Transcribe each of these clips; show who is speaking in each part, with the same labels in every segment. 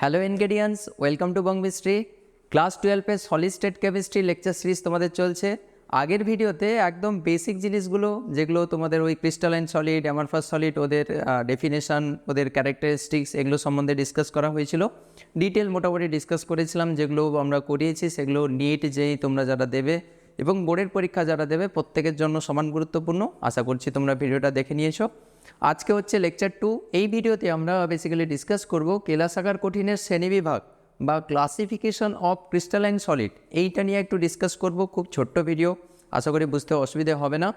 Speaker 1: Hello ingredients welcome to Bongmistry class টুয়েলভে solid state chemistry lecture series তোমাদের চলছে। আগের ভিডিওতে একদম বেসিক জিনিসগুলো, যেগুলো তোমাদের ওই ক্রিস্টালাইন সলিড অ্যামারফাস সলিড ওদের ডেফিনেশন ওদের ক্যারেক্টারিস্টিক্স এগুলো সম্বন্ধে ডিসকাস করা হয়েছিল। ডিটেল মোটামুটি ডিসকাস করেছিলাম, যেগুলো আমরা করিয়েছি, সেগুলো নিট যেই তোমরা যারা দেবে এবং বোর্ডের পরীক্ষা যারা দেবে, প্রত্যেকের জন্য সমান গুরুত্বপূর্ণ। আশা করছি তোমরা ভিডিওটা দেখে নিয়েছো। আজকে হচ্ছে লেকচার টু এই ভিডিওতে আমরা বেসিক্যালি ডিসকাস করব কেলাসাগার কঠিনের শ্রেণীবিভাগ বা ক্লাসিফিকেশন অফ ক্রিস্টালাইন সলিড এইটা নিয়ে একটু ডিসকাস করব, খুব ছোট্ট ভিডিও আশা করি বুঝতে অসুবিধে হবে না।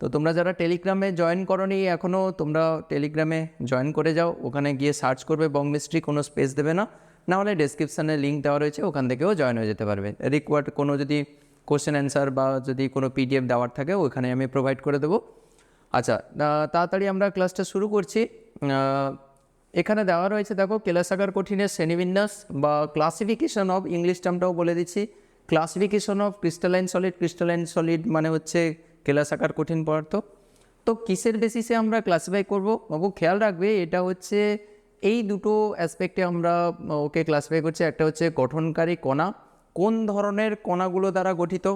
Speaker 1: তো তোমরা যারা টেলিগ্রামে জয়েন করনি এখনও তোমরা টেলিগ্রামে জয়েন করে যাও। ওখানে গিয়ে সার্চ করবে, বং মিস্ট্রি কোনো স্পেস দেবে না। না হলে ডেসক্রিপশানে লিঙ্ক দেওয়া রয়েছে, ওখান থেকেও জয়েন হয়ে যেতে পারবে। রিকোয়ার্ড কোনো যদি কোশ্চেন অ্যান্সার বা যদি কোনো পিডিএফ দেওয়ার থাকে, ওখানে আমি প্রোভাইড করে দেবো। আচ্ছা তাড়াতাড়ি আমরা ক্লাসটা শুরু করছি। এখানে দেওয়া রয়েছে, দেখো, কেলাসাগার কঠিনের শ্রেণীবিন্যাস বা ক্লাসিফিকেশন অফ ইংলিশ টার্মটাও বলে দিচ্ছি। Classification of crystalline solid crystalline solid মানে হচ্ছে কেলাসাগার কঠিন পদার্থ। তো কিসের বেসিসে আমরা ক্লাসিফাই করব? বাবু, খেয়াল রাখবে, এটা হচ্ছে, এই দুটো অ্যাসপেক্টে আমরা ওকে ক্লাসিফাই করছি। একটা হচ্ছে গঠনকারী কণা। কোন ধরনের কণাগুলো দ্বারা গঠিত?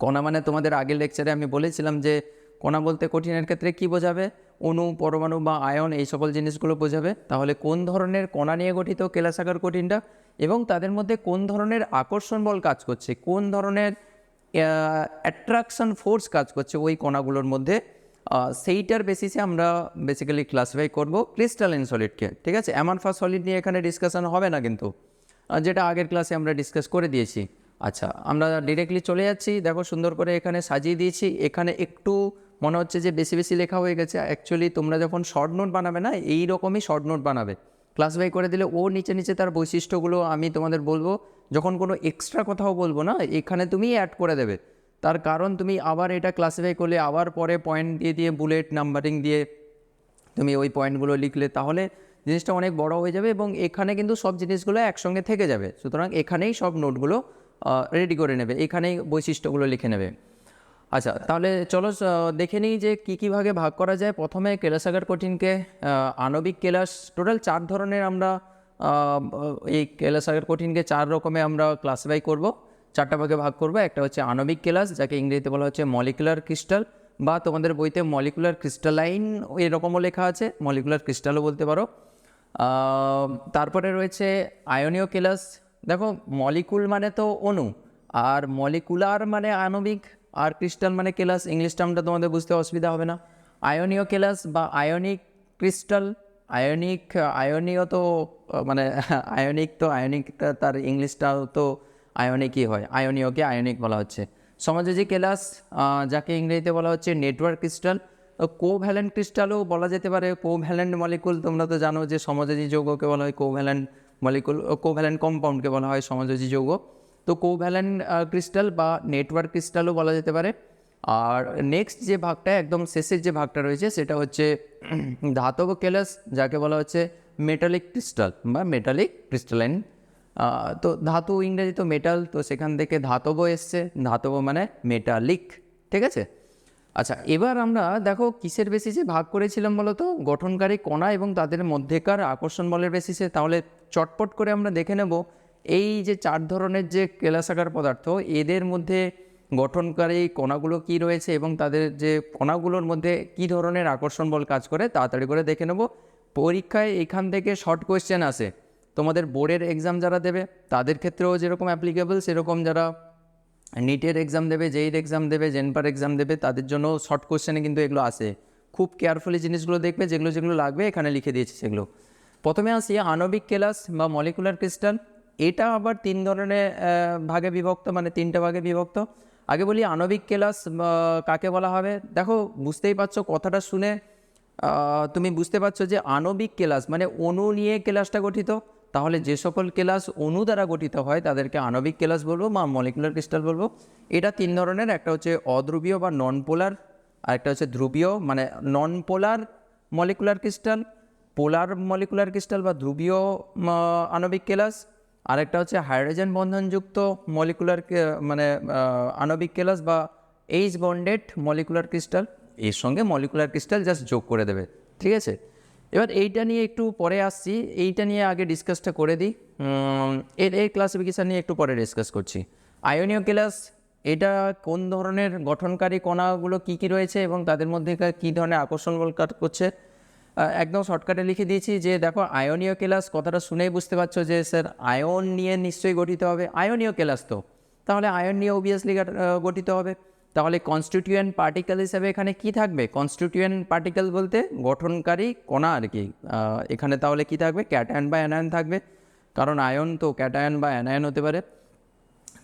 Speaker 1: কণা মানে তোমাদের আগের লেকচারে আমি বলেছিলাম যে কণা বলতে কঠিনের ক্ষেত্রে কি বোঝাবে? অণু পরমাণু বা আয়ন এই সকল জিনিসগুলো বোঝাবে। তাহলে কোন ধরনের কণা নিয়ে গঠিত কেলাসাগার কঠিনটা? এবং তাদের মধ্যে কোন ধরনের আকর্ষণ বল কাজ করছে? কোন ধরনের অ্যাট্রাকশন ফোর্স কাজ করছে ওই কণাগুলোর মধ্যে? সেইটার বেসিসে আমরা বেসিক্যালি ক্লাসিফাই করব ক্রিস্টালাইন সলিডকে ঠিক আছে? অ্যামানফা সলিড নিয়ে এখানে ডিসকাশন হবে না কিন্তু। যেটা আগের ক্লাসে আমরা ডিসকাস করে দিয়েছি। আচ্ছা আমরা ডিরেক্টলি চলে যাচ্ছি। দেখো সুন্দর করে এখানে সাজিয়ে দিয়েছি। এখানে একটু মনে হচ্ছে যে বেশি বেশি লেখা হয়ে গেছে। অ্যাকচুয়ালি তোমরা যখন শর্ট নোট বানাবে না, এই রকমই শর্ট নোট বানাবে। ক্লাসিফাই করে দিলে ও নিচে নিচে তার বৈশিষ্ট্যগুলো আমি তোমাদের বলব। যখন কোনো এক্সট্রা কথাও বলব না, এখানে তুমি অ্যাড করে দেবে। তার কারণ তুমি আবার এটা ক্লাসিফাই করলে, আবার পরে পয়েন্ট দিয়ে দিয়ে বুলেট নাম্বারিং দিয়ে তুমি ওই পয়েন্টগুলো লিখলে, তাহলে জিনিসটা অনেক বড় হয়ে যাবে এবং এখানে কিন্তু সব জিনিসগুলো একসঙ্গে থেকে যাবে। সুতরাং এখানেই সব নোটগুলো রেডি করে নেবে। এখানেই বৈশিষ্ট্যগুলো লিখে নেবে। আচ্ছা তাহলে চলো দেখে নিই যে কী কী ভাগে ভাগ করা যায়। প্রথমে কেলাসাগার কঠিনকে আণবিক কেলাস, টোটাল চার ধরনের আমরা এই কেলাসাগার কঠিনকে চার রকমে আমরা ক্লাসিফাই করব। চারটা ভাগে ভাগ করব, একটা হচ্ছে আণবিক কেলাস, যাকে ইংরেজিতে বলা হচ্ছে মলিকুলার ক্রিস্টাল বা তোমাদের বইতে মলিকুলার ক্রিস্টালাইন এরকমও লেখা আছে মলিকুলার ক্রিস্টালও বলতে পারো। তারপরে রয়েছে আয়নীয় কেলাস। দেখো মলিকুল মানে তো অণু, আর মলিকুলার মানে আণবিক আর ক্রিস্টাল মানে কেলাস, ইংলিশ টার্মটা তোমাদের বুঝতে অসুবিধা হবে না। আয়নীয় কেলাস বা আয়নিক ক্রিস্টাল, আয়নিক, আয়নীয় তো মানে আয়নিক তো আয়নিকটা তার ইংলিশটাও তো আয়নিকই হয়, আয়নীয়কে আয়নিক বলা হচ্ছে। সমাজোজী কেলাস যাকে ইংরেজিতে বলা হচ্ছে নেটওয়ার্ক ক্রিস্টাল কোভ্যালেন্ট ক্রিস্টালও বলা যেতে পারে। কোভ্যালেন্ট মলিকুল তোমরা তো জানো যে সমাজোজী যৌগকে বলা হয় কোভ্যালেন্ট মলিকুল কোভ্যালেন্ট কম্পাউন্ডকে বলা হয় সমাজোজী যৌগ। তো কোভ্যালেন্ট ক্রিস্টাল বা নেটওয়ার্ক ক্রিস্টালও বলা যেতে পারে। আর নেক্সট যে ভাগটা, একদম শেষের যে ভাগটা রয়েছে, সেটা হচ্ছে ধাতব কেলাস, যাকে বলা হচ্ছে মেটালিক ক্রিস্টাল বা মেটালিক ক্রিস্টালাইন তো ধাতু ইংরেজি তো মেটাল তো সেখান থেকে ধাতব এসছে। ধাতব মানে মেটালিক ঠিক আছে? আচ্ছা এবার আমরা দেখো কিসের বেসিসে ভাগ করেছিলাম বলতো? গঠনকারী কণা এবং তাদের মধ্যেকার আকর্ষণ বলের বেসিসে। তাহলে চটপট করে আমরা দেখে নেব। এই যে চার ধরনের যে কেলাসাকার পদার্থ, এদের মধ্যে গঠনকারী কণাগুলো কি রয়েছে এবং তাদের যে কণাগুলোর মধ্যে কি ধরনের আকর্ষণ বল কাজ করে, তাড়াতাড়ি করে দেখে নেব। পরীক্ষায় এখান থেকে শর্ট কোয়েশ্চেন আসে। তোমাদের বোর্ডের এক্সাম যারা দেবে, তাদের ক্ষেত্রেও যেরকম অ্যাপ্লিকেবল সেরকম যারা নিটের এক্সাম দেবে জেইর এক্সাম দেবে জেনপার এক্সাম দেবে, তাদের জন্য শর্ট কোয়েশ্চেনে কিন্তু এগুলো আসে। খুব কেয়ারফুলি জিনিসগুলো দেখবে, যেগুলো যেগুলো লাগবে, এখানে লিখে দিয়েছি সেগুলো। প্রথমে আসি আণবিক কেলাস বা মলিকুলার ক্রিস্টাল এটা আবার তিন ধরনের ভাগে বিভক্ত মানে তিনটা ভাগে বিভক্ত। আগে বলি আণবিক কেলাস কাকে বলা হবে? দেখো, বুঝতেই পারছ কথাটা শুনে তুমি বুঝতে পারছ যে আণবিক কেলাস মানে অণু নিয়ে কেলাসটা গঠিত। তাহলে যে সকল কেলাস অণু দ্বারা গঠিত হয়, তাদেরকে আণবিক কেলাস বলব বা মলিকুলার ক্রিস্টাল বলব। এটা তিন ধরনের, একটা হচ্ছে অধ্রুবীয় বা নন পোলার আর একটা হচ্ছে ধ্রুবীয় মানে non polar molecular crystal polar molecular crystal বা ধ্রুবীয় আণবিক কেলাস। আরেকটা হচ্ছে হাইড্রোজেন বন্ধনযুক্ত মলিকুলার মানে আণবিক কেলাস বা এইচ বন্ডেড মলিকুলার ক্রিস্টাল এর সঙ্গে মলিকুলার ক্রিস্টাল জাস্ট যোগ করে দেবে, ঠিক আছে? এবার এইটা নিয়ে একটু পরে আসছি, এইটা নিয়ে আগে ডিসকাসটা করে দিই। এর এই ক্লাসিফিকেশান নিয়ে একটু পরে ডিসকাস করছি। আয়োনীয় ক্লাস এটা কোন ধরনের গঠনকারী কণাগুলো কী কী রয়েছে এবং তাদের মধ্যে কী ধরনের আকর্ষণ বল করছে? একদম শর্টকাটে লিখে দিয়েছি যে, দেখো, আয়নীয় কেলাস, কথাটা শুনেই বুঝতে পারছ যে স্যার আয়ন নিয়ে নিশ্চয়ই গঠিত হবে। আয়নীয় কেলাস তো। তাহলে আয়ন নিয়ে অবভিয়াসলি গঠিত হবে। তাহলে কনস্টিটিউয়েন্ট পার্টিকেল হিসেবে এখানে কি থাকবে? কনস্টিটিউয়েন্ট পার্টিকেল বলতে গঠনকারী কণা আর কি। এখানে তাহলে কি থাকবে? ক্যাটায়ন বা অ্যানায়ন থাকবে। কারণ আয়ন তো ক্যাটায়ন বা অ্যানায়ন হতে পারে।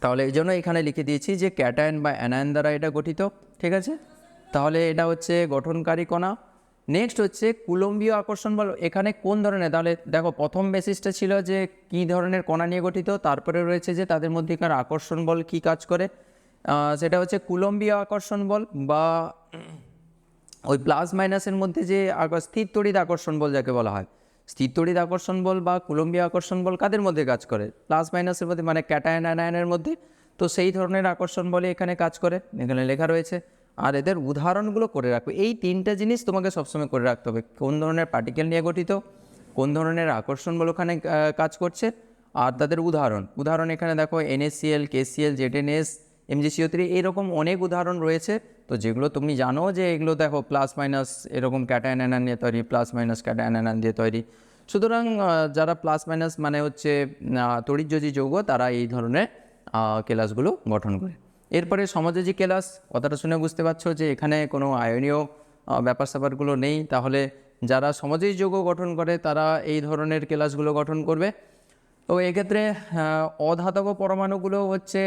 Speaker 1: তাহলে এই জন্য এখানে লিখে দিয়েছি যে ক্যাটায়ন বা অ্যানায়ন দ্বারা এটা গঠিত। ঠিক আছে? তাহলে এটা হচ্ছে গঠনকারী কণা। নেক্সট হচ্ছে কুলম্বীয় আকর্ষণ বল, এখানে কোন ধরনের? তাহলে দেখো, প্রথম বেসিসটা ছিল যে কী ধরনের কণা নিয়ে গঠিত, তারপরে রয়েছে যে তাদের মধ্যেকার আকর্ষণ বল কী কাজ করে। সেটা হচ্ছে কুলম্বীয় আকর্ষণ বল বা ওই প্লাস মাইনাসের মধ্যে যে স্থির তড়িৎ আকর্ষণ বল যাকে বলা হয়। স্থির তড়িৎ আকর্ষণ বল বা কুলম্বীয় আকর্ষণ বল কাদের মধ্যে কাজ করে? প্লাস মাইনাসের মধ্যে মানে ক্যাটায়ন অ্যানায়নের মধ্যে। তো সেই ধরনের আকর্ষণ বলে এখানে কাজ করে। এখানে লেখা রয়েছে আর এদের উদাহরণগুলো করে রাখবে। এই তিনটা জিনিস তোমাকে সবসময় করে রাখতে হবে। কোন ধরনের পার্টিকেল নিয়ে গঠিত, কোন ধরনের আকর্ষণ বল ওখানে কাজ করছে, আর তাদের উদাহরণ। উদাহরণ এখানে দেখো NaCl KCl ZnS MgCO three এরকম অনেক উদাহরণ রয়েছে। তো যেগুলো তুমি জানো যে এগুলো দেখো প্লাস মাইনাস এরকম ক্যাটায়ন অ্যানান দিয়ে তৈরি প্লাস মাইনাস ক্যাটায়ন অ্যানান দিয়ে তৈরি। সুতরাং যারা প্লাস মাইনাস মানে হচ্ছে তড়িৎযোজী যৌগ তারা এই ধরনের ক্লাসগুলো গঠন করে। এরপরে সমাজোজী কেলাস, কথাটা শুনে বুঝতে পারছ যে এখানে কোনো আয়নীয় ব্যাপার স্যাপারগুলো নেই। তাহলে যারা সমাজেই যৌগ গঠন করে, তারা এই ধরনের ক্লাসগুলো গঠন করবে। তো এক্ষেত্রে অধাতব পরমাণুগুলো হচ্ছে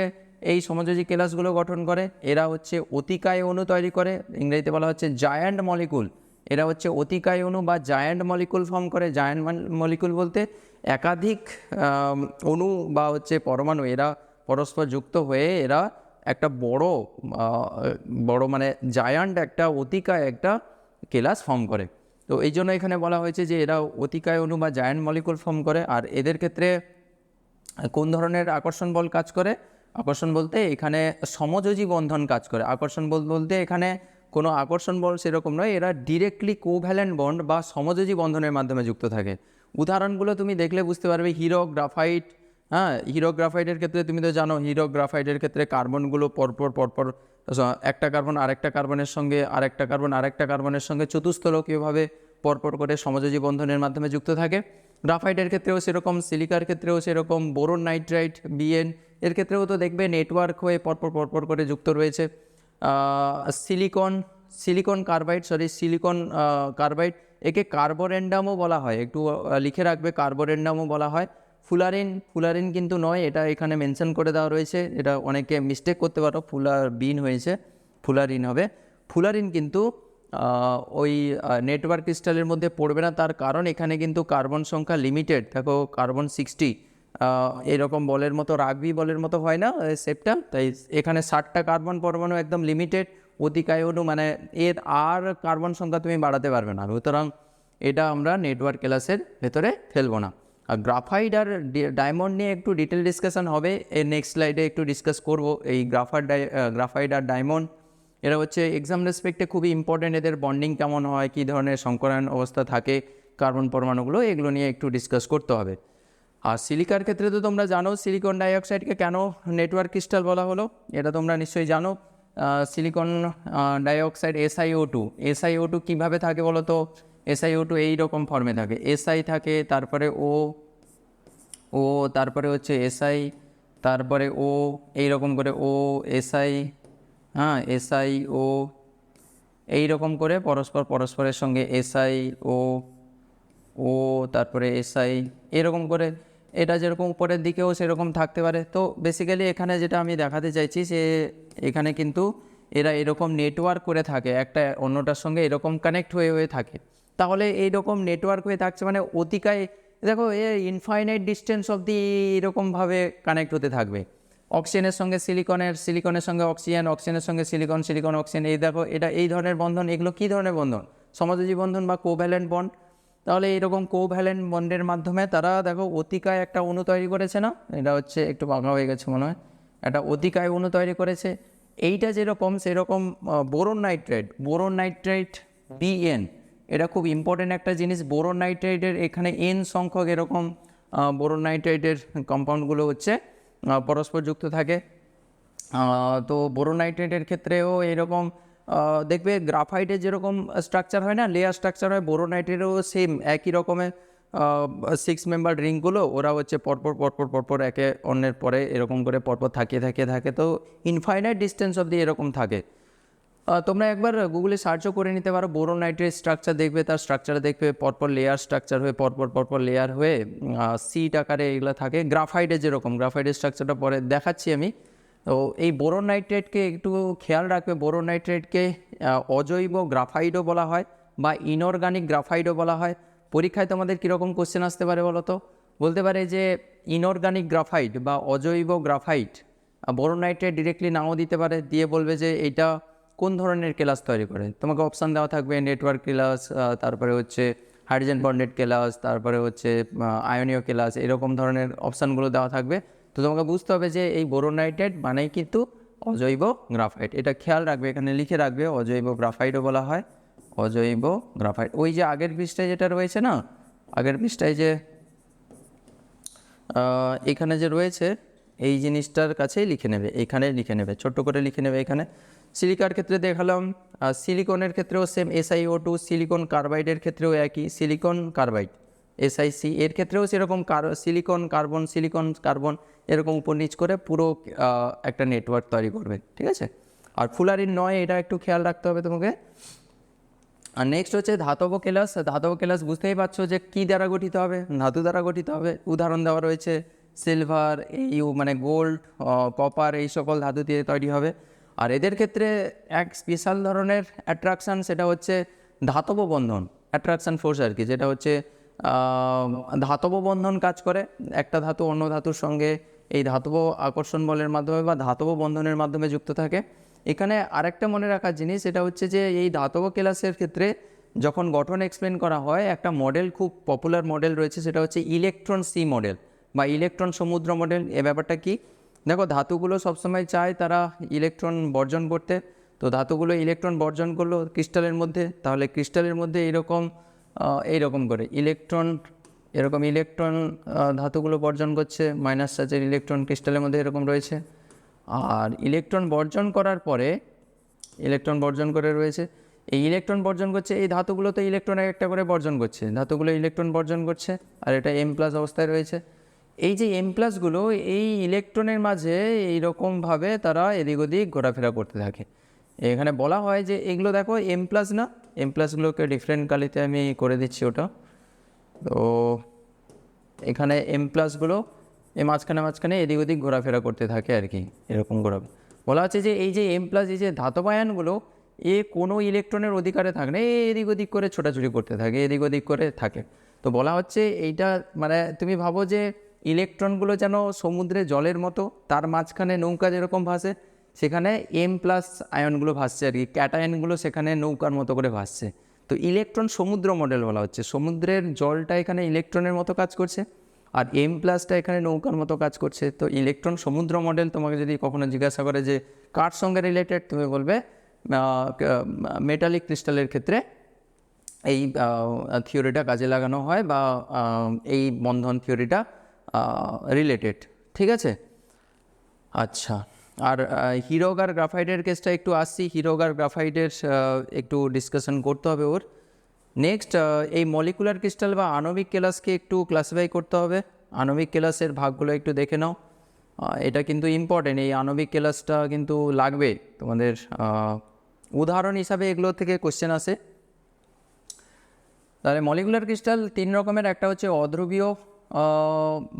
Speaker 1: এই সমযোজী ক্লাসগুলো গঠন করে, এরা হচ্ছে অতিকায় অণু তৈরি করে। ইংরেজিতে বলা হচ্ছে জায়ান্ট মলিকুল এরা হচ্ছে অতিকায় অণু বা জায়ান্ট মলিকুল ফর্ম করে। জায়ান্ট মলিকুল বলতে একাধিক অণু বা হচ্ছে পরমাণু, এরা পরস্পর যুক্ত হয়ে এরা একটা বড় বড় মানে জায়ান্ট একটা অতিকায় একটা কেলাস ফর্ম করে। তো এই জন্য এখানে বলা হয়েছে যে এরা অতিকায় অণু বা জায়ান্ট মলিকুল ফর্ম করে। আর এদের ক্ষেত্রে কোন ধরনের আকর্ষণ বল কাজ করে? আকর্ষণ বলতে এখানে সমযোজী বন্ধন কাজ করে। আকর্ষণ বল বলতে এখানে কোনো আকর্ষণ বল সেরকম নয়, এরা ডিরেক্টলি কোভ্যালেন্ট বন্ড বা সমযোজী বন্ধনের মাধ্যমে যুক্ত থাকে। উদাহরণগুলো তুমি দেখলে বুঝতে পারবে। হিরো গ্রাফাইট হ্যাঁ হিরো গ্রাফাইটের ক্ষেত্রে তুমি তো জানো হিরো গ্রাফাইটের ক্ষেত্রে কার্বনগুলো পরপর পরপর একটা কার্বন আরেকটা কার্বনের সঙ্গে, আরেকটা কার্বন আরেকটা কার্বনের সঙ্গে চতুস্থলকীয়ভাবে পরপর করে সমযোজী বন্ধনের মাধ্যমে যুক্ত থাকে। গ্রাফাইটের ক্ষেত্রেও সেরকম সিলিকার ক্ষেত্রেও সেরকম বোরন নাইট্রাইট বিএন এর ক্ষেত্রেও তো দেখবে নেটওয়ার্ক হয়ে পরপর পরপর করে যুক্ত রয়েছে। Silicon silicon carbide sorry silicon carbide একে কার্বোরেন্ডামও বলা হয়। একটু লিখে রাখবে কার্বোরেন্ডামও বলা হয়। ফুলারিন ফুলারিন কিন্তু নয়, এটা এখানে মেনশন করে দেওয়া রয়েছে। এটা অনেকে মিস্টেক করতে পারো, ফুলার বিন হয়েছে, ফুলারিন হবে। ফুলারিন কিন্তু ওই নেটওয়ার্ক ক্রিস্টালের মধ্যে পড়বে না, তার কারণ এখানে কিন্তু কার্বন সংখ্যা লিমিটেড দেখো কার্বন সিক্সটি এরকম বলের মতো, রাগবি বলের মতো হয় না সেপটা তাই এখানে ষাটটা কার্বন পরমাণু একদম লিমিটেড অতিকায় অণু মানে এর আর কার্বন সংখ্যা তুমি বাড়াতে পারবে না। সুতরাং এটা আমরা নেটওয়ার্ক ক্লাসের ভেতরে ফেলব না। আর গ্রাফাইড আর ডায়মন্ড নিয়ে একটু ডিটেল ডিসকাশন হবে। এর নেক্সট স্লাইডে একটু ডিসকাস করব। এই গ্রাফার ডাই গ্রাফাইড আর ডায়মন্ড এরা হচ্ছে এক্সাম রেসপেক্টে খুবই ইম্পর্টেন্ট এদের বন্ডিং কেমন হয়, কী ধরনের সংকরায়ন অবস্থা থাকে কার্বন পরমাণুগুলো, এগুলো নিয়ে একটু ডিসকাস করতে হবে। আর সিলিকার ক্ষেত্রে তো তোমরা জানো সিলিকন ডাইঅক্সাইডকে কেন নেটওয়ার্ক ক্রিস্টাল বলা হলো? এটা তোমরা নিশ্চয়ই জানো। Silicon dioxide S I O two S I O two কীভাবে থাকে বলো তো এসআইও টু এইরকম ফর্মে থাকে। এসআই থাকে, তারপরে ও ও তারপরে হচ্ছে এসআই তারপরে ও এই রকম করে ও এসআই হ্যাঁ এসআই ও এই রকম করে পরস্পর পরস্পরের সঙ্গে এসআই ও ও তারপরে এসআই এরকম করে। এটা যেরকম উপরের দিকেও সেরকম থাকতে পারে। তো বেসিক্যালি এখানে যেটা আমি দেখাতে চাইছি যে এখানে কিন্তু এরা এরকম নেটওয়ার্ক করে থাকে। একটা অন্যটার সঙ্গে এরকম কানেক্ট হয়ে হয়ে থাকে। তাহলে এইরকম নেটওয়ার্ক হয়ে থাকছে মানে অতিকায়, দেখো এ ইনফাইনাইট ডিস্টেন্স অবধি এরকমভাবে কানেক্ট হতে থাকবে। অক্সিজেনের সঙ্গে সিলিকনের সিলিকনের সঙ্গে অক্সিজেন অক্সিজেনের সঙ্গে সিলিকন সিলিকন অক্সিজেন এই দেখো এটা, এই ধরনের বন্ধন, এগুলো কী ধরনের বন্ধন? সমাজোজী বন্ধন বা কোভ্যালেন্ট বন্ড তাহলে এইরকম কোভ্যালেন্ট বন্ডের মাধ্যমে তারা দেখো অতিকায় একটা অণু তৈরি করেছে না? এটা হচ্ছে একটু বাঁকা হয়ে গেছে মনে হয়। একটা অতিকায় অণু তৈরি করেছে। এইটা যেরকম, সেরকম boron nitrate boron nitrate B N এটা খুব ইম্পর্টেন্ট একটা জিনিস। বোরো নাইট্রাইটের এখানে এন সংখ্যক এরকম বোরো নাইট্রাইটের কম্পাউন্ডগুলো হচ্ছে পরস্পর যুক্ত থাকে। তো বোরো নাইট্রেটের ক্ষেত্রেও এরকম দেখবে গ্রাফাইটের যেরকম স্ট্রাকচার হয় না লেয়ার স্ট্রাকচার হয় বোরো নাইট্রেটেরও সেম একই রকমের সিক্স মেম্বার রিংগুলো ওরা হচ্ছে পরপর পরপর পরপর একে অন্যের পরে এরকম করে পরপর থাকিয়ে থাকিয়ে থাকে, তো ইনফাইনাইট ডিস্টেন্স অবধি এরকম থাকে। তোমরা একবার গুগলে সার্চও করে নিতে পারো। বোরো নাইট্রেট স্ট্রাকচার দেখবে, তার স্ট্রাকচার দেখবে, পরপর লেয়ার স্ট্রাকচার হয়ে, পরপর পরপর লেয়ার হয়ে সিট আকারে এগুলো থাকে। গ্রাফাইটের যেরকম গ্রাফাইটের স্ট্রাকচারটা পরে দেখাচ্ছি আমি। তো এই বোরো নাইট্রেটকে একটু খেয়াল রাখবে। বোরো নাইট্রেটকে অজৈব গ্রাফাইডও বলা হয় বা ইনঅর্গানিক গ্রাফাইডও বলা হয়। পরীক্ষায় তোমাদের কীরকম কোশ্চেন আসতে পারে বলো তো? বলতে পারে যে ইনঅর্গানিক গ্রাফাইট বা অজৈব গ্রাফাইট বোরো নাইট্রেট ডিরেক্টলি নাও দিতে পারে। দিয়ে বলবে যে এইটা কোন ধরনের ক্লাস তৈরি করে? তোমাকে অপশান দেওয়া থাকবে নেটওয়ার্ক ক্লাস তারপরে হচ্ছে হাইড্রোজেন বন্ডেড ক্লাস তারপরে হচ্ছে আয়নীয় ক্লাস এরকম ধরনের অপশানগুলো দেওয়া থাকবে। তো তোমাকে বুঝতে হবে যে এই বোরোনাইটেড মানেই কিন্তু অজৈব গ্রাফাইট এটা খেয়াল রাখবে, এখানে লিখে রাখবে, অজৈব গ্রাফাইটও বলা হয়। অজৈব গ্রাফাইট ওই যে আগের পৃষ্ঠায় যেটা রয়েছে না? আগের পৃষ্ঠায় যে এখানে যে রয়েছে এই জিনিসটার কাছেই লিখে নেবে এখানে লিখে নেবে, ছোট্ট করে লিখে নেবে এখানে। সিলিকার ক্ষেত্রে দেখালাম সিলিকনের ক্ষেত্রেও same S I O two silicon কার্বাইডের ক্ষেত্রেও একই silicon carbide S I C এর ক্ষেত্রেও সেরকম কার সিলিকন কার্বন সিলিকন কার্বন এরকম উপর নিচ করে পুরো একটা নেটওয়ার্ক তৈরি করবে, ঠিক আছে? আর ফুলারিন নয়, এটা একটু খেয়াল রাখতে হবে তোমাকে। আর নেক্সট হচ্ছে ধাতব কেলাস ধাতব কেলাস বুঝতেই পারছ যে কী দ্বারা গঠিত হবে? ধাতু দ্বারা গঠিত হবে, উদাহরণ দেওয়া রয়েছে। সিলভার এই মানে গোল্ড কপার এই সকল ধাতু দিয়ে তৈরি হবে। আর এদের ক্ষেত্রে এক স্পেশাল ধরনের অ্যাট্রাকশান সেটা হচ্ছে ধাতব বন্ধন অ্যাট্রাকশান ফোর্স আর কি, যেটা হচ্ছে ধাতব বন্ধন কাজ করে। একটা ধাতু অন্য ধাতুর সঙ্গে এই ধাতব আকর্ষণ বলের মাধ্যমে বা ধাতব বন্ধনের মাধ্যমে যুক্ত থাকে। এখানে আরেকটা মনে রাখার জিনিস এটা হচ্ছে যে এই ধাতব ক্লাসের ক্ষেত্রে যখন গঠন এক্সপ্লেন করা হয়, একটা মডেল খুব পপুলার মডেল রয়েছে, সেটা হচ্ছে ইলেকট্রন সি মডেল বা ইলেকট্রন সমুদ্র মডেল, এ ব্যাপারটা কি? দেখো, ধাতুগুলো সবসময় চায় তারা ইলেকট্রন বর্জন করতে। তো ধাতুগুলো ইলেকট্রন বর্জন করল ক্রিস্টালের মধ্যে, তাহলে ক্রিস্টালের মধ্যে এরকম এইরকম করে ইলেকট্রন, এরকম ইলেকট্রন ধাতুগুলো বর্জন করছে, মাইনাস চার্জের ইলেকট্রন ক্রিস্টালের মধ্যে এরকম রয়েছে। আর ইলেকট্রন বর্জন করার পরে, ইলেকট্রন বর্জন করে রয়েছে, এই ইলেকট্রন বর্জন করছে, এই ধাতুগুলো তো ইলেকট্রন একটা করে বর্জন করছে। ধাতুগুলো ইলেকট্রন বর্জন করছে, আর এটা এম প্লাস অবস্থায় রয়েছে। এই যে এম প্লাসগুলো এই ইলেকট্রনের মাঝে এইরকমভাবে তারা এদিক ওদিক ঘোরাফেরা করতে থাকে। এখানে বলা হয় যে এগুলো দেখো এম প্লাস না? এম প্লাসগুলোকে ডিফারেন্ট কালিতে আমি করে দিচ্ছি ওটা। তো এখানে এম প্লাসগুলো এই মাঝখানে মাঝখানে এদিক ওদিক ঘোরাফেরা করতে থাকে আর কি, এরকম ঘোরা। বলা হচ্ছে যে এই যে এম প্লাস এই যে ধাতবায়নগুলো এ কোনো ইলেকট্রনের অধিকারে থাকে না এদিক ওদিক করে ছোটাছুটি করতে থাকে, এদিক ওদিক করে থাকে। তো বলা হচ্ছে এইটা মানে তুমি ভাবো যে ইলেকট্রনগুলো যেন সমুদ্রে জলের মতো, তার মাঝখানে নৌকা যেরকম ভাসে, সেখানে এম প্লাস আয়নগুলো ভাসছে আর কি ক্যাটায়নগুলো সেখানে নৌকার মতো করে ভাসছে। তো ইলেকট্রন সমুদ্র মডেল বলা হচ্ছে। সমুদ্রের জলটা এখানে ইলেকট্রনের মতো কাজ করছে আর এম প্লাসটা এখানে নৌকার মতো কাজ করছে। তো ইলেকট্রন সমুদ্র মডেল তোমাকে যদি কখনো জিজ্ঞাসা করে যে, কার সঙ্গে রিলেটেড তুমি বলবে মেটালিক ক্রিস্টালের ক্ষেত্রে এই থিওরিটা কাজে লাগানো হয় বা এই বন্ধন থিওরিটা রিলেটেড ঠিক আছে? আচ্ছা আর হিরোগ আর গ্রাফাইটের কেসটা একটু আসছি হিরোগ আর গ্রাফাইটের আহ, একটু ডিসকাশন করতে হবে ওর। নেক্সট এই মলিকুলার ক্রিস্টাল বা আণবিক কেলাসকে একটু ক্লাসিফাই করতে হবে। আণবিক কেলাসের ভাগগুলো একটু দেখে নাও। এটা কিন্তু ইম্পর্টেন্ট এই আণবিক কেলাসটা কিন্তু লাগবে। তোমাদের উদাহরণ হিসাবে এগুলো থেকে কোশ্চেন আসে। তাহলে মলিকুলার ক্রিস্টাল তিন রকমের একটা হচ্ছে অধ্রুবীয়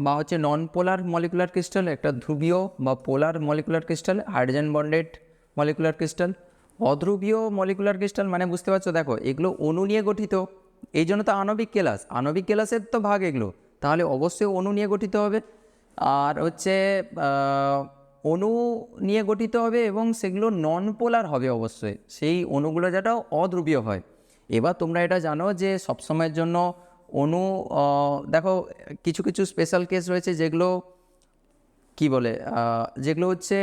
Speaker 1: বা হচ্ছে নন পোলার মলিকুলার ক্রিস্টাল একটা ধ্রুবীয় বা polar molecular crystal hydrogen bonded molecular crystal অধ্রুবীয় molecular crystal মানে বুঝতে পারছ? দেখো, এগুলো অণু নিয়ে গঠিত, এই জন্য তো আণবিক কেলাস। আণবিক কেলাসের তো ভাগ এগুলো, তাহলে অবশ্যই অণু নিয়ে গঠিত হবে। আর হচ্ছে অণু নিয়ে গঠিত হবে এবং সেগুলো নন পোলার হবে অবশ্যই। সেই অণুগুলো যেটা অধ্রুবীয় হয়। এবার তোমরা এটা জানো যে সবসময়ের জন্য আহ, দেখো কিছু কিছু স্পেশাল কেস রয়েছে যেগুলো কি বলে যেগুলো হচ্ছে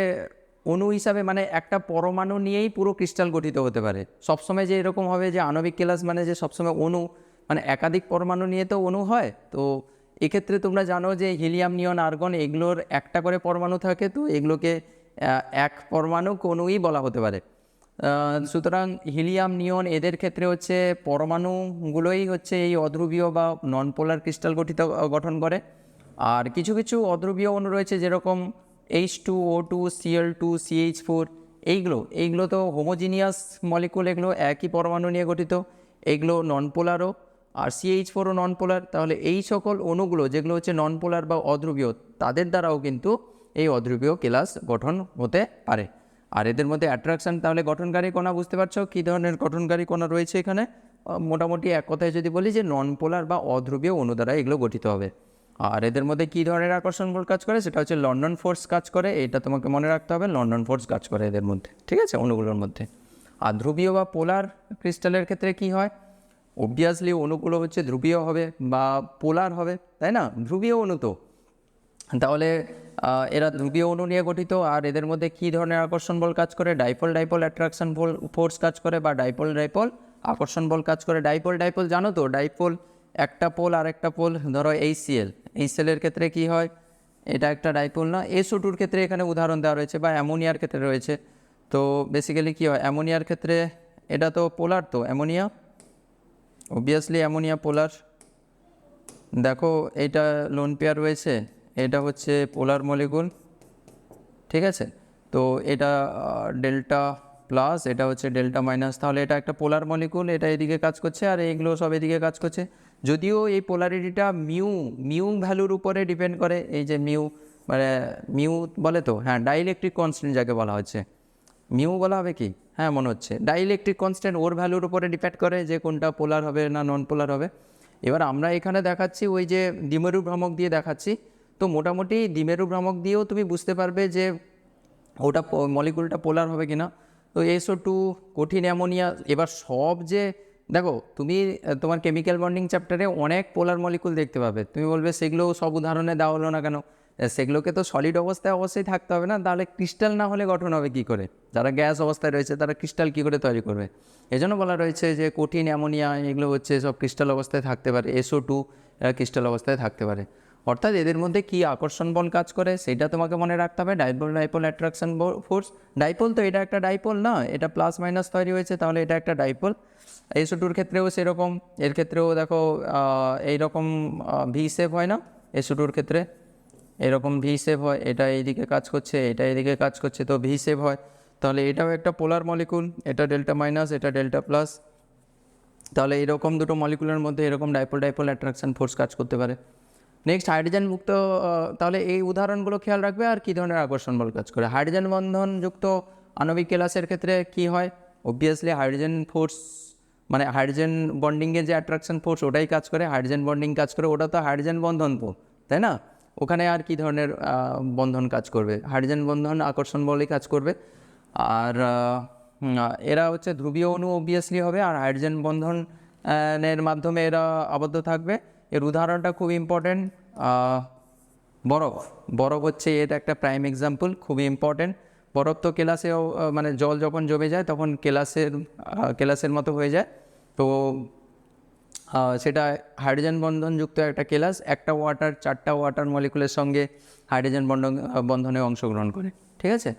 Speaker 1: অণু হিসাবে মানে একটা পরমাণু নিয়েই পুরো ক্রিস্টাল গঠিত হতে পারে। সবসময় যে এরকম হবে যে আণবিক ক্লাস মানে যে সবসময় অণু মানে একাধিক পরমাণু নিয়ে তো অণু হয় তো এক্ষেত্রে তোমরা জানো যে হিলিয়াম নিয়ন আর্গন এগুলোর একটা করে পরমাণু থাকে তো এগুলোকে এক পরমাণু অণুই বলা হতে পারে। সুতরাং হিলিয়াম নিয়ন এদের ক্ষেত্রে হচ্ছে পরমাণুগুলোই হচ্ছে এই অধ্রুবীয় বা নন পোলার ক্রিস্টাল গঠিত গঠন করে। আর কিছু কিছু অধ্রুবীয় অণু রয়েছে যেরকম H two O two C L two C H four এইগুলো এইগুলো তো হোমোজিনিয়াস মলিকুল এগুলো একই পরমাণু নিয়ে গঠিত। এগুলো নন পোলারও আর সিএইচ ফোরও নন পোলার তাহলে এই সকল অণুগুলো যেগুলো হচ্ছে নন পোলার বা অধ্রুবীয়, তাদের দ্বারাও কিন্তু এই অধ্রুবীয় ক্লাস গঠন হতে পারে। আর এদের মধ্যে অ্যাট্রাকশন তাহলে গঠনকারী কণা বুঝতে পারছ? কী ধরনের গঠনকারী কণা রয়েছে এখানে? মোটামুটি এক কথায় যদি বলি যে নন পোলার বা অধ্রুবীয় অণু দ্বারা এগুলো গঠিত হবে। আর এদের মধ্যে কী ধরনের আকর্ষণ বল কাজ করে? সেটা হচ্ছে লন্ডন ফোর্স কাজ করে। এটা তোমাকে মনে রাখতে হবে লন্ডন ফোর্স কাজ করে এদের মধ্যে, ঠিক আছে? অণুগুলোর মধ্যে। আর ধ্রুবীয় বা পোলার ক্রিস্টালের ক্ষেত্রে কি হয়? অবভিয়াসলি অণুগুলো হচ্ছে ধ্রুবীয় হবে বা পোলার হবে, তাই না? ধ্রুবীয় অণু তো। তাহলে এরা ধ্রুবীয় অণু নিয়ে গঠিত, আর এদের মধ্যে কী ধরনের আকর্ষণ বল কাজ করে? ডাইপোল, ডাইপল অ্যাট্রাকশন বল ফোর্স কাজ করে বা ডাইপল ডাইপল আকর্ষণ বল কাজ করে? ডাইপল ডাইপল জানো তো, ডাইপোল একটা পোল, আর একটা পোল, ধরো এই সিএল এই সেলের ক্ষেত্রে কি হয়? এটা একটা ডাইপোল না। এসও টুর ক্ষেত্রে এখানে উদাহরণ দেওয়া রয়েছে বা অ্যামোনিয়ার ক্ষেত্রে রয়েছে। তো বেসিক্যালি কী হয়? অ্যামোনিয়ার ক্ষেত্রে এটা তো পোলার তো, অ্যামোনিয়া? অবভিয়াসলি অ্যামোনিয়া পোলার। দেখো, এটা লোন পেয়ার রয়েছে। এটা হচ্ছে পোলার মলিকুল ঠিক আছে? তো এটা ডেল্টা প্লাস এটা হচ্ছে ডেল্টা মাইনাস তাহলে এটা একটা পোলার মলিকুল এটা এদিকে কাজ করছে আর এইগুলো সব এদিকে কাজ করছে। যদিও এই পোলারিটিটা মিউ মিউ ভ্যালুর উপরে ডিপেন্ড করে, এই যে মিউ মানে মিউ বলে তো হ্যাঁ ডাইইলেকট্রিক কনস্ট্যান্ট যাকে বলা হচ্ছে। মিউ বলা হবে কি? হ্যাঁ মনে হচ্ছে। ডাইইলেকট্রিক কনস্ট্যান্ট ওর ভ্যালুর উপরে ডিপেন্ড করে যে কোনটা পোলার হবে না নন পোলার হবে। এবার আমরা এখানে দেখাচ্ছি ওই যে দ্বিমেরু ভ্রামক দিয়ে দেখাচ্ছি। তো মোটামুটি দ্বিমেরু ভ্রামক দিয়েও তুমি বুঝতে পারবে যে ওটা মলিকুলটা পোলার হবে কিনা। তো এসও টু কঠিন অ্যামোনিয়া এবার সব যে, দেখো, তুমি তোমার কেমিক্যাল বন্ডিং চ্যাপ্টারে অনেক পোলার মলিকুল দেখতে পাবে। তুমি বলবে, সেগুলো সব উদাহরণে দেওয়া হলো না কেন? সেগুলোকে তো সলিড অবস্থায় অবশ্যই থাকতে হবে না। তাহলে ক্রিস্টাল না হলে গঠন হবে কি করে? যারা গ্যাস অবস্থায় রয়েছে, তারা ক্রিস্টাল কী করে তৈরি করবে? এজন্য বলা রয়েছে যে কঠিন অ্যামোনিয়া এগুলো হচ্ছে সব ক্রিস্টাল অবস্থায় থাকতে পারে। এসও টু ক্রিস্টাল অবস্থায় থাকতে পারে। অর্থাৎ এদের মধ্যে কি আকর্ষণ বল কাজ করে, সেটা তোমাকে মনে রাখতে হবে। Dipole dipole attraction force dipole তো এটা একটা ডাইপোল না, এটা প্লাস মাইনাস তৈরি হয়েছে, তাহলে এটা একটা ডাইপোল। এসো টুর ক্ষেত্রেও সেরকম, এর ক্ষেত্রেও দেখো এইরকম ভি সেভ হয় না এসো টুর ক্ষেত্রে। এরকম ভি সেভ হয়, এটা এইদিকে কাজ করছে, এটা এইদিকে কাজ করছে, তো ভি সেভ হয়। তাহলে এটাও একটা পোলার মলিকুল এটা ডেল্টা মাইনাস এটা ডেল্টা প্লাস তাহলে এরকম দুটো মলিকুলের মধ্যে এরকম ডাইপোল ডাইপোল অ্যাট্রাকশন ফোর্স কাজ করতে পারে। নেক্সট হাইড্রোজেন মুক্ত তাহলে এই উদাহরণগুলো খেয়াল রাখবে আর কী ধরনের আকর্ষণ বল কাজ করে। হাইড্রোজেন বন্ধনযুক্ত আণবিক ক্লাসের ক্ষেত্রে কি হয়? অবভিয়াসলি হাইড্রোজেন ফোর্স মানে হাইড্রোজেন বন্ডিংয়ের যে অ্যাট্রাকশন ফোর্স ওটাই কাজ করে। হাইড্রোজেন বন্ডিং কাজ করে ওটা তো হাইড্রোজেন বন্ধন তো তাই না? ওখানে আর কি ধরনের বন্ধন কাজ করবে? হাইড্রোজেন বন্ধন আকর্ষণ বলেই কাজ করবে। আর এরা হচ্ছে ধ্রুবীয় অণু অবভিয়াসলি হবে। আর হাইড্রোজেন বন্ধন আহ, এর মাধ্যমে এরা আবদ্ধ থাকবে। এর উদাহরণটা খুব ইম্পর্টেন্ট বরফ। বরফ হচ্ছে এর একটা প্রাইম এক্সাম্পল খুবই ইম্পর্টেন্ট বরফ তো কেলাসেও মানে জল যখন জমে যায়, তখন কেলাসের কেলাসের মতো হয়ে যায়। তো সেটা হাইড্রোজেন বন্ধনযুক্ত একটা কেলাস, একটা ওয়াটার চারটা ওয়াটার মলিকুলের সঙ্গে হাইড্রোজেন বন্ধন বন্ধনে অংশগ্রহণ করে। ঠিক আছে?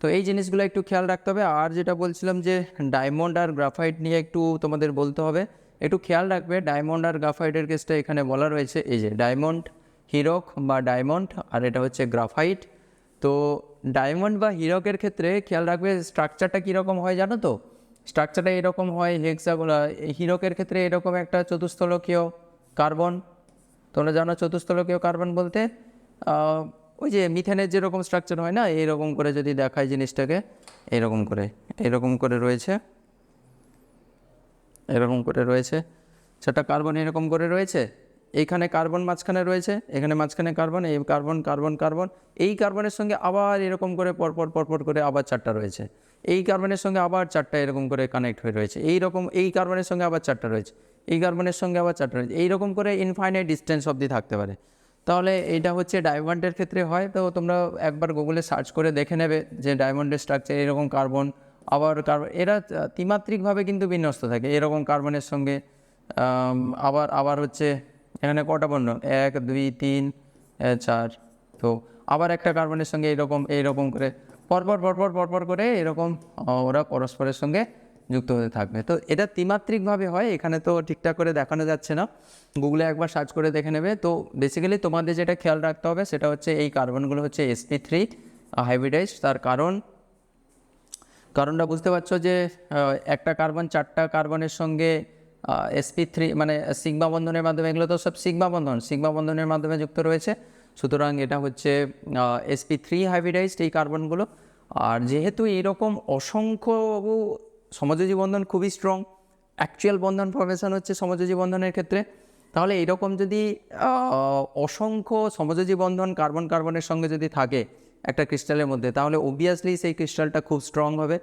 Speaker 1: তো এই জিনিসগুলো একটু খেয়াল রাখতে হবে। আর যেটা বলছিলাম যে ডায়মন্ড আর গ্রাফাইট নিয়ে একটু তোমাদের বলতে হবে। একটু খেয়াল রাখবে ডায়মন্ড আর গ্রাফাইটের কেসটা এখানে বলা রয়েছে, এই যে ডায়মন্ড হিরক বা ডায়মন্ড আর এটা হচ্ছে গ্রাফাইট তো ডায়মন্ড বা হিরকের ক্ষেত্রে খেয়াল রাখবে স্ট্রাকচারটা কীরকম হয় জানো তো? স্ট্রাকচারটা এরকম হয় হেক্সাগুলো হিরকের ক্ষেত্রে এরকম একটা চতুস্থলকীয় কার্বন তোমরা জানো চতুস্থলকীয় কার্বন বলতে? ওই যে মিথেনের যেরকম স্ট্রাকচার হয় না এরকম করে যদি দেখায় জিনিসটাকে এরকম করে এরকম করে রয়েছে। এরকম করে রয়েছে। সেটা কার্বন এরকম করে রয়েছে। এইখানে কার্বন, মাঝখানে রয়েছে। এখানে মাঝখানে কার্বন, এই কার্বন কার্বন কার্বন। এই কার্বনের সঙ্গে আবার এরকম করে পরপর পরপর করে আবার চারটা রয়েছে। এই কার্বনের সঙ্গে আবার চারটা এরকম করে কানেক্ট হয়ে রয়েছে। এই রকম, এই কার্বনের সঙ্গে আবার চারটা রয়েছে। এই কার্বনের সঙ্গে আবার চারটা রয়েছে। এইরকম করে ইনফাইনাইট ডিস্টেন্স অবধি থাকতে পারে। তাহলে এটা হচ্ছে ডায়মন্ডের ক্ষেত্রে হয়। তো তোমরা একবার গুগলে সার্চ করে দেখে নেবে যে ডায়মন্ডের স্ট্রাকচার এরকম কার্বন আবার কার্বন, এরা ত্রিমাত্রিকভাবে কিন্তু বিন্যস্ত থাকে। এরকম কার্বনের সঙ্গে আবার আবার হচ্ছে এখানে কটা বন্ধন এক, দুই, তিন চার, তো আবার একটা কার্বনের সঙ্গে এরকম এইরকম করে, পরপর পরপর পরপর করে এরকম ওরা পরস্পরের সঙ্গে যুক্ত হতে থাকবে। তো এটা ত্রিমাত্রিকভাবে হয়, এখানে তো ঠিকঠাক করে দেখানো যাচ্ছে না। গুগলে একবার সার্চ করে দেখে নেবে। তো বেসিক্যালি তোমাদের যেটা খেয়াল রাখতে হবে, সেটা হচ্ছে এই কার্বনগুলো হচ্ছে এসপি থ্রি হাইব্রিডাইজ তার কারণ কারণটা বুঝতে পারছ যে একটা কার্বন চারটা কার্বনের সঙ্গে এসপি থ্রি মানে সিগমা বন্ধনের মাধ্যমে, এগুলো তো সব সিগমা বন্ধন, সিগমা বন্ধনের মাধ্যমে যুক্ত রয়েছে। সুতরাং এটা হচ্ছে এসপি থ্রি হাইব্রিডাইজড এই কার্বনগুলো। আর যেহেতু এরকম অসংখ্য সমযোজী বন্ধন খুবই স্ট্রং অ্যাকচুয়াল বন্ধন ফর্মেশন হচ্ছে সমযোজী বন্ধনের ক্ষেত্রে, তাহলে এরকম যদি অসংখ্য সমযোজী বন্ধন কার্বন কার্বনের সঙ্গে যদি থাকে একটা ক্রিস্টালের মধ্যে। তাহলে অবভিয়াসলি সেই ক্রিস্টালটা খুব স্ট্রং হবে।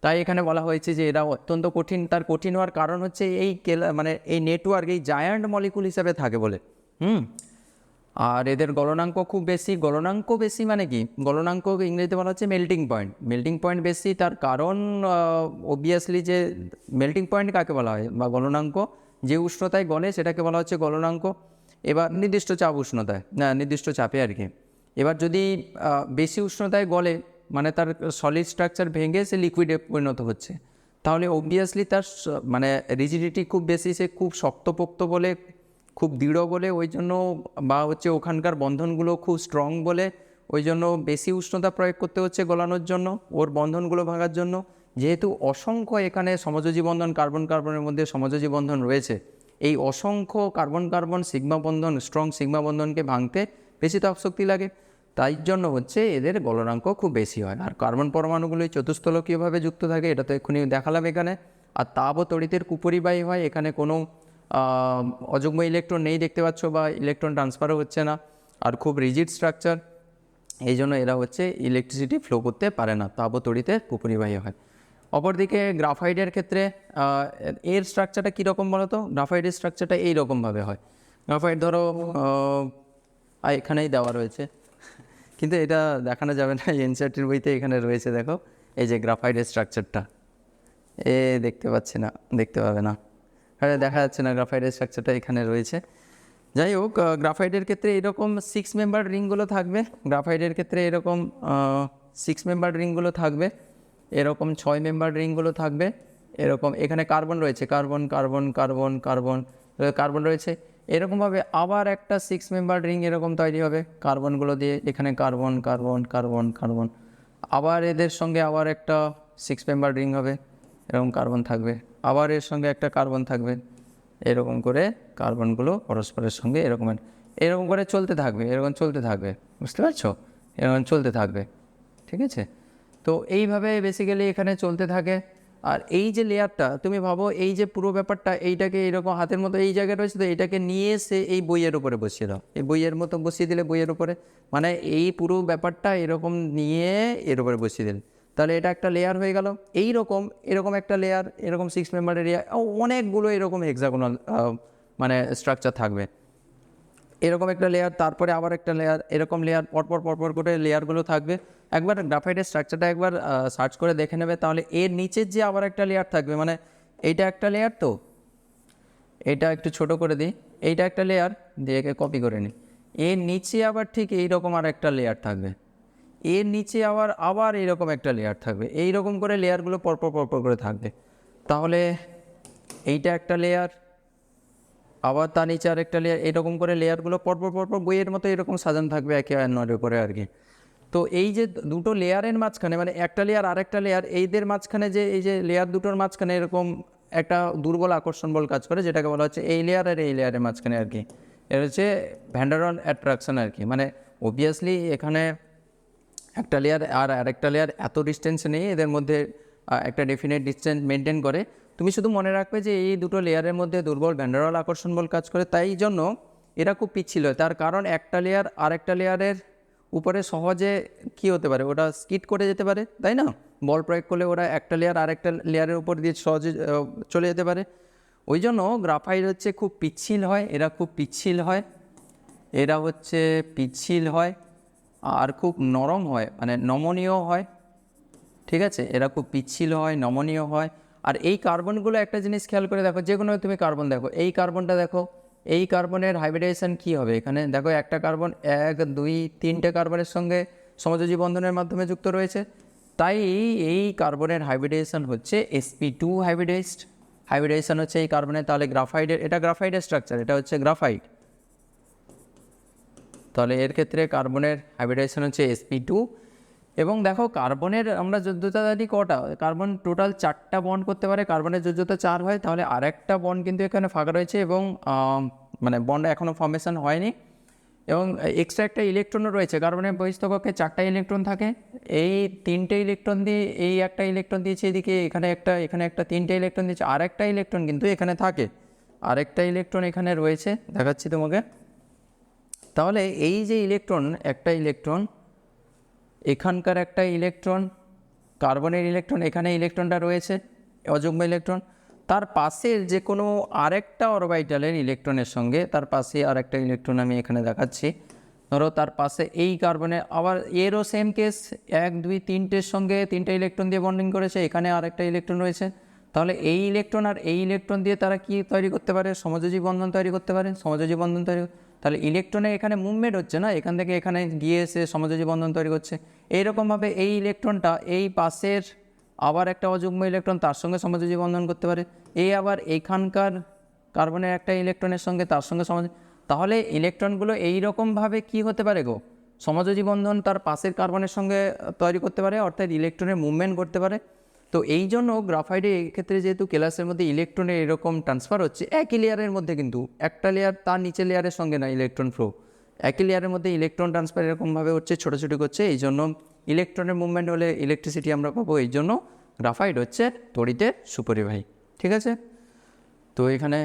Speaker 1: তাই এখানে বলা হয়েছে যে এরা অত্যন্ত কঠিন। তার কঠিন হওয়ার কারণ হচ্ছে এই মানে এই নেটওয়ার্ক এই জায়ান্ট মলিকুল হিসাবে থাকে বলে। হুম? আর এদের গলনাঙ্ক খুব বেশি। গলনাঙ্ক বেশি মানে কি? গলনাঙ্ক ইংরেজিতে বলা হচ্ছে মেল্টিং পয়েন্ট মেল্টিং পয়েন্ট বেশি। তার কারণ অবভিয়াসলি যে মেল্টিং পয়েন্ট কাকে বলা হয়? বা গলনাঙ্ক। যে উষ্ণতায় গলে সেটাকে বলা হচ্ছে গলনাঙ্ক। এবার নির্দিষ্ট চাপ উষ্ণতায়, না, নির্দিষ্ট চাপে আর কি। এবার যদি বেশি উষ্ণতায় গলে মানে তার সলিড স্ট্রাকচার ভেঙে সে লিকুইডে পরিণত হচ্ছে, তাহলে অবভিয়াসলি তার মানে রিজিডিটি খুব বেশি, সে খুব শক্তপোক্ত বলে, খুব দৃঢ় বলে, ওই জন্য, বা হচ্ছে ওখানকার বন্ধনগুলো খুব স্ট্রং বলে, ওই জন্য বেশি উষ্ণতা প্রয়োগ করতে হচ্ছে গলানোর জন্য, ওর বন্ধনগুলো ভাঙার জন্য। যেহেতু অসংখ্য এখানে সমযোজী বন্ধন কার্বন কার্বনের মধ্যে সমযোজী বন্ধন রয়েছে, এই অসংখ্য কার্বন কার্বন সিগমা বন্ধন স্ট্রং সিগমা বন্ধনকে ভাঙতে বেশি তাপশক্তি লাগে। তাই জন্য হচ্ছে এদের গলনাঙ্ক খুব বেশি হয়। আর কার্বন পরমাণুগুলোই চতুস্থলকীয়ভাবে যুক্ত থাকে, এটা তো এক্ষুনি দেখালাম এখানে। আর তাপ ও তড়িতের কুপরিবাহী হয়, এখানে কোনো অযুগ্ম ইলেকট্রন নেই দেখতে পাচ্ছ বা ইলেকট্রন ট্রান্সফারও হচ্ছে না। আর খুব রিজিড স্ট্রাকচার এই জন্য এরা হচ্ছে ইলেকট্রিসিটি ফ্লো করতে পারে না, তাপ ও তড়িতে কুপরিবাহী হয়। অপরদিকে গ্রাফাইডের ক্ষেত্রে এর স্ট্রাকচারটা কীরকম বলো তো গ্রাফাইডের স্ট্রাকচারটা এইরকমভাবে হয়। গ্রাফাইট ধরো আর এখানেই দেওয়া রয়েছে। কিন্তু এটা দেখানো যাবে না এনসিআরটির বইতে এখানে রয়েছে, দেখো। এই যে গ্রাফাইডের স্ট্রাকচারটা এ দেখতে পাচ্ছি না, দেখতে পাবে না। হ্যাঁ দেখা যাচ্ছে না গ্রাফাইডের স্ট্রাকচারটা এখানে রয়েছে। যাই হোক গ্রাফাইডের ক্ষেত্রে এরকম সিক্স মেম্বার রিংগুলো থাকবে। গ্রাফাইডের ক্ষেত্রে এরকম সিক্স মেম্বার রিংগুলো থাকবে। এরকম ছয় মেম্বার রিংগুলো থাকবে। এরকম, এখানে কার্বন রয়েছে। Carbon carbon carbon carbon carbon রয়েছে। এরকমভাবে আবার একটা সিক্স মেম্বার রিং এরকম তৈরি হবে। কার্বনগুলো দিয়ে এখানে কার্বন কার্বন কার্বন কার্বন। আবার এদের সঙ্গে আবার একটা সিক্স মেম্বার রিং হবে, এরকম কার্বন থাকবে। আবার এর সঙ্গে একটা কার্বন থাকবে, এরকম করে কার্বনগুলো পরস্পরের সঙ্গে এরকম এরকম করে চলতে থাকবে, এরকম চলতে থাকবে। বুঝতে পারছ? এরকম চলতে থাকবে। ঠিক আছে? তো এইভাবে বেসিক্যালি এখানে চলতে থাকে। আর এই যে লেয়ারটা তুমি ভাবো এই যে পুরো ব্যাপারটা, এইটাকে এরকম হাতের মতো এই জায়গায় রয়েছে, তো এইটাকে নিয়ে এসে এই বইয়ের উপরে বসিয়ে দাও। এই বইয়ের মতো বসিয়ে দিলে বইয়ের উপরে। মানে এই পুরো ব্যাপারটা এরকম নিয়ে এর উপরে বসিয়ে দিলে। তাহলে এটা একটা লেয়ার হয়ে গেল। এই রকম এরকম একটা লেয়ার এরকম সিক্স মেম্বারের লেয়ার অনেকগুলো এরকম হেক্সাগোনাল মানে স্ট্রাকচার থাকবে। এরকম একটা লেয়ার তারপরে আবার একটা লেয়ার এরকম লেয়ার পরপর পরপর করে লেয়ারগুলো থাকবে। একবার গ্রাফাইটের স্ট্রাকচারটা একবার সার্চ করে দেখে নেবে, তাহলে এর নিচের যে আবার একটা লেয়ার থাকবে মানে এইটা একটা লেয়ার তো? এটা একটু ছোট করে দিই, এইটা একটা লেয়ার দিয়ে একে কপি করে নিই। এর নিচে আবার ঠিক এইরকম আর একটা লেয়ার থাকবে। এর নিচে আবার আবার এইরকম একটা লেয়ার থাকবে। এই রকম করে লেয়ারগুলো পরপর পরপর করে থাকবে। তাহলে এইটা একটা লেয়ার আবার তার নিচে আরেকটা লেয়ার এরকম করে লেয়ারগুলো পরপর পরপর বইয়ের মতো এরকম সাজানো থাকবে একে অন্যের উপরে আর কি। তো এই যে দুটো লেয়ারের মাঝখানে মানে একটা লেয়ার আরেকটা লেয়ার এইদের মাঝখানে যে, এই যে লেয়ার দুটোর মাঝখানে এরকম একটা দুর্বল আকর্ষণ বল কাজ করে, যেটাকে বলা হচ্ছে এই লেয়ার আর এই লেয়ারের মাঝখানে আর কি। এটা হচ্ছে ভ্যান্ডারন অ্যাট্রাকশন আর কি। মানে অবভিয়াসলি এখানে একটা লেয়ার আর আরেকটা লেয়ার এত ডিস্টেন্স নেই, এদের মধ্যে একটা ডেফিনেট ডিস্টেন্স মেনটেন করে। তুমি শুধু মনে রাখবে যে এই দুটো লেয়ারের মধ্যে দুর্বল ভ্যান্ডারল আকর্ষণ বল কাজ করে, তাই জন্য এরা খুব পিচ্ছিল। তার কারণ একটা লেয়ার আরেকটা লেয়ারের উপরে সহজে কি হতে পারে? ওটা স্কিট করে যেতে পারে, তাই না? বল প্রয়োগ করলে ওরা একটা লেয়ার আরেকটা লেয়ারের উপর দিয়ে সহজে চলে যেতে পারে। ওই জন্য গ্রাফাইট হচ্ছে খুব পিচ্ছিল হয়, এরা খুব পিচ্ছিল হয়, এরা হচ্ছে পিচ্ছিল হয় আর খুব নরম হয় মানে নমনীয় হয়, ঠিক আছে? এরা খুব পিচ্ছিল হয়, নমনীয় হয় আর এই কার্বনগুলো একটা জিনিস খেয়াল করে দেখো, যে কোনো তুমি কার্বন দেখো, এই কার্বনটা দেখো, এই কার্বনের হাইব্রিডাইজেশন কী হবে এখানে? দেখো, একটা কার্বন এক, দুই, তিনটে কার্বনের সঙ্গে সমযোজী বন্ধনের মাধ্যমে যুক্ত রয়েছে। তাই এই কার্বনের হাইব্রিডাইজেশন হচ্ছে এসপি টু হাইব্রিডাইজড। হাইব্রিডাইজেশন হচ্ছে এই কার্বনের তাহলে গ্রাফাইডের, এটা গ্রাফাইডের স্ট্রাকচার এটা হচ্ছে গ্রাফাইট তাহলে এর ক্ষেত্রে কার্বনের হাইব্রিডাইজেশন হচ্ছে এসপি টু এবং দেখো কার্বনের আমরা যোগ্যতা জানি কটা? কার্বন টোটাল চারটা বন্ড করতে পারে, কার্বনের যোগ্যতা চার হয়, তাহলে আরেকটা বন্ড কিন্তু এখানে ফাঁকা রয়েছে এবং মানে বন্ড এখনও ফর্মেশন হয়নি। এবং এক্সট্রা একটা ইলেকট্রনও রয়েছে, কার্বনের বহিস্থকক্ষে চারটা ইলেকট্রন থাকে। এই তিনটে ইলেকট্রন দিয়ে, এই একটা ইলেকট্রন দিয়েছে এদিকে, এখানে একটা এখানে একটা, তিনটে ইলেকট্রন দিয়েছে আর একটা ইলেকট্রন কিন্তু এখানে থাকে। আরেকটা ইলেকট্রন এখানে রয়েছে, দেখাচ্ছি তোমাকে। তাহলে এই যে ইলেকট্রন একটা ইলেকট্রন এখানকার একটা ইলেকট্রন, কার্বনের ইলেকট্রন, এখানে ইলেকট্রনটা রয়েছে অযুগ্ম ইলেকট্রন। তার পাশের যে কোনো আরেকটা অরবাইটালের ইলেকট্রনের সঙ্গে তার পাশে আরেকটা ইলেকট্রন আমি এখানে দেখাচ্ছি। ধরো তার পাশে এই কার্বনে, আবার এরও সেম কেস এক, দুই, তিনটের সঙ্গে তিনটে ইলেকট্রন দিয়ে বন্ডিং করেছে, এখানে আরেকটা ইলেকট্রন রয়েছে। তাহলে এই ইলেকট্রন আর এই ইলেকট্রন দিয়ে তারা কি তৈরি করতে পারে? সমযোজী বন্ধন তৈরি করতে পারে। সমযোজী বন্ধন তৈরি তাহলে ইলেকট্রনে এখানে মুভমেন্ট হচ্ছে না? এখান থেকে এখানে গিয়ে এসে সমযোজী বন্ধন তৈরি করছে। এইরকমভাবে এই ইলেকট্রনটা এই পাশের আবার একটা অযুগ্ম ইলেকট্রন তার সঙ্গে সমযোজী বন্ধন করতে পারে। এই আবার এইখানকার কার্বনের একটা ইলেকট্রনের সঙ্গে তার সঙ্গে সমাজ তাহলে ইলেকট্রনগুলো এই রকমভাবে কি হতে পারে গো? সমযোজী বন্ধন তার পাশের কার্বনের সঙ্গে তৈরি করতে পারে, অর্থাৎ ইলেকট্রনের মুভমেন্ট করতে পারে। তো এই জন্য গ্রাফাইডে ক্ষেত্রে যেহেতু কেলাসের মধ্যে ইলেকট্রনের এরকম ট্রান্সফার হচ্ছে, একই লেয়ারের মধ্যে কিন্তু, একটা লেয়ার তার নিচে লেয়ারের সঙ্গে না ইলেকট্রন ফ্লো একই লেয়ারের মধ্যে ইলেকট্রন ট্রান্সফার এরকমভাবে হচ্ছে ছোটাছুটি করছে, এই জন্য ইলেকট্রনের মুভমেন্ট হলে ইলেকট্রিসিটি আমরা পাবো, এই জন্য গ্রাফাইড হচ্ছে তড়িতে সুপরিবাহী, ঠিক আছে? তো এখানে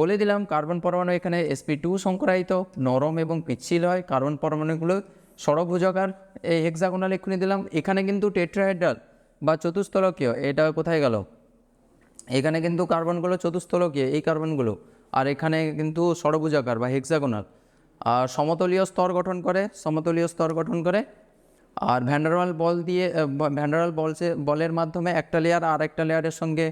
Speaker 1: বলে দিলাম কার্বন পরমাণু এখানে এসপি টু সংকরায়িত, নরম এবং পিচ্ছিল হয় কার্বন পরমাণুগুলো ষড়ভুজাকার এই হেক্সাগোনাল এক্ষুনি দিলাম, এখানে কিন্তু টেট্রাহেড্রাল বা চতুস্তলকীয় এটা কোথায় গেল? এখানে কিন্তু কার্বনগুলো চতুস্তলকীয় এই কার্বনগুলো। আর এখানে কিন্তু ষড়ভুজাকার বা হেক্সাগোনাল আর সমতলীয় স্তর গঠন করে, সমতলীয় স্তর গঠন করে। আর ভ্যান্ডারওয়াল বল দিয়ে ভ্যান্ডারওয়াল বলসে বলের মাধ্যমে একটা লেয়ার আর একটা লেয়ারের সঙ্গে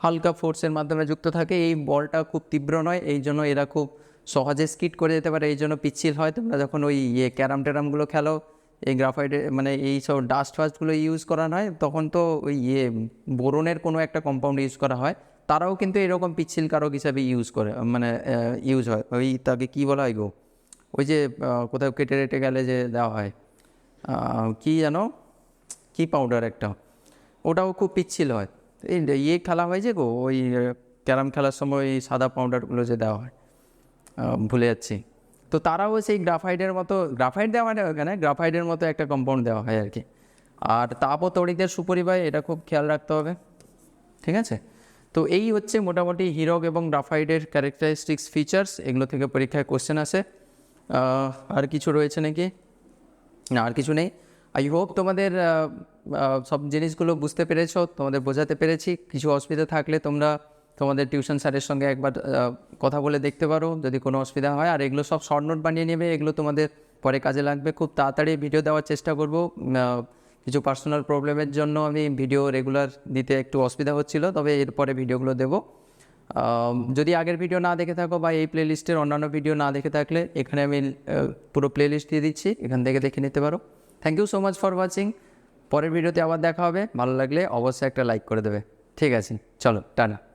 Speaker 1: হালকা ফোর্সের মাধ্যমে যুক্ত থাকে। এই বলটা খুব তীব্র নয়, এই জন্য এরা খুব সহজে স্কিট করে যেতে পারে, এই জন্য পিচ্ছিল হয়। তোমরা যখন ওই ইয়ে ক্যারাম ট্যারামগুলো খেলো এই গ্রাফাইডে মানে এই সব ডাস্ট ফাস্টগুলো ইউজ করা হয় তখন তো ওই ইয়ে বোরনের কোনো একটা কম্পাউন্ড ইউজ করা হয়। তারাও কিন্তু এরকম পিচ্ছিল কারক হিসাবে ইউজ করে মানে ইউজ হয়। ওই তাকে কী বলা হয় গো? ওই যে কোথাও কেটে রেটে গেলে যে দেওয়া হয় কি জানো কি পাউডার একটা? ওটাও খুব পিচ্ছিল হয়। এই ইয়ে খেলা হয় যে গো, ওই ক্যারাম খেলার সময় সাদা পাউডারগুলো যে দেওয়া হয় ভুলে যাচ্ছি। তো তারাও সেই গ্রাফাইডের মতো গ্রাফাইড দেওয়া হয় ওখানে গ্রাফাইডের মতো একটা কম্পাউন্ড দেওয়া হয় আর কি। আর তাপ ও তড়িতের সুপরিবাহ এটা খুব খেয়াল রাখতে হবে, ঠিক আছে? তো এই হচ্ছে মোটামুটি হিরক এবং গ্রাফাইডের ক্যারেক্টারিস্টিক্স ফিচার্স এগুলো থেকে পরীক্ষায় কোশ্চেন আসে। আর কিছু রয়েছে নাকি? না, আর কিছু নেই। আই হোপ তোমাদের সব জিনিসগুলো বুঝতে পেরেছ, তোমাদের বোঝাতে পেরেছি। কিছু অসুবিধা থাকলে তোমরা তোমাদের টিউশন স্যারের সঙ্গে একবার কথা বলে দেখতে পারো, যদি কোনো অসুবিধা হয়। আর এগুলো সব শর্ট নোট বানিয়ে নেবে, এগুলো তোমাদের পরে কাজে লাগবে। খুব তাড়াতাড়ি ভিডিও দেওয়ার চেষ্টা করব। কিছু পার্সোনাল প্রবলেমের জন্য আমি ভিডিও রেগুলার দিতে একটু অসুবিধা হচ্ছিল, তবে এরপরে ভিডিওগুলো দেবো। যদি আগের ভিডিও না দেখে থাকো বা এই প্লেলিস্টের অন্যান্য ভিডিও না দেখে থাকলে, এখানে আমি পুরো প্লেলিস্ট দিয়ে দিচ্ছি, এখান থেকে দেখে নিতে পারো। Thank you so much for watching পরের ভিডিওতে আবার দেখা হবে। ভালো লাগলে অবশ্যই একটা লাইক করে দেবে। ঠিক আছে, চলো, টাটা।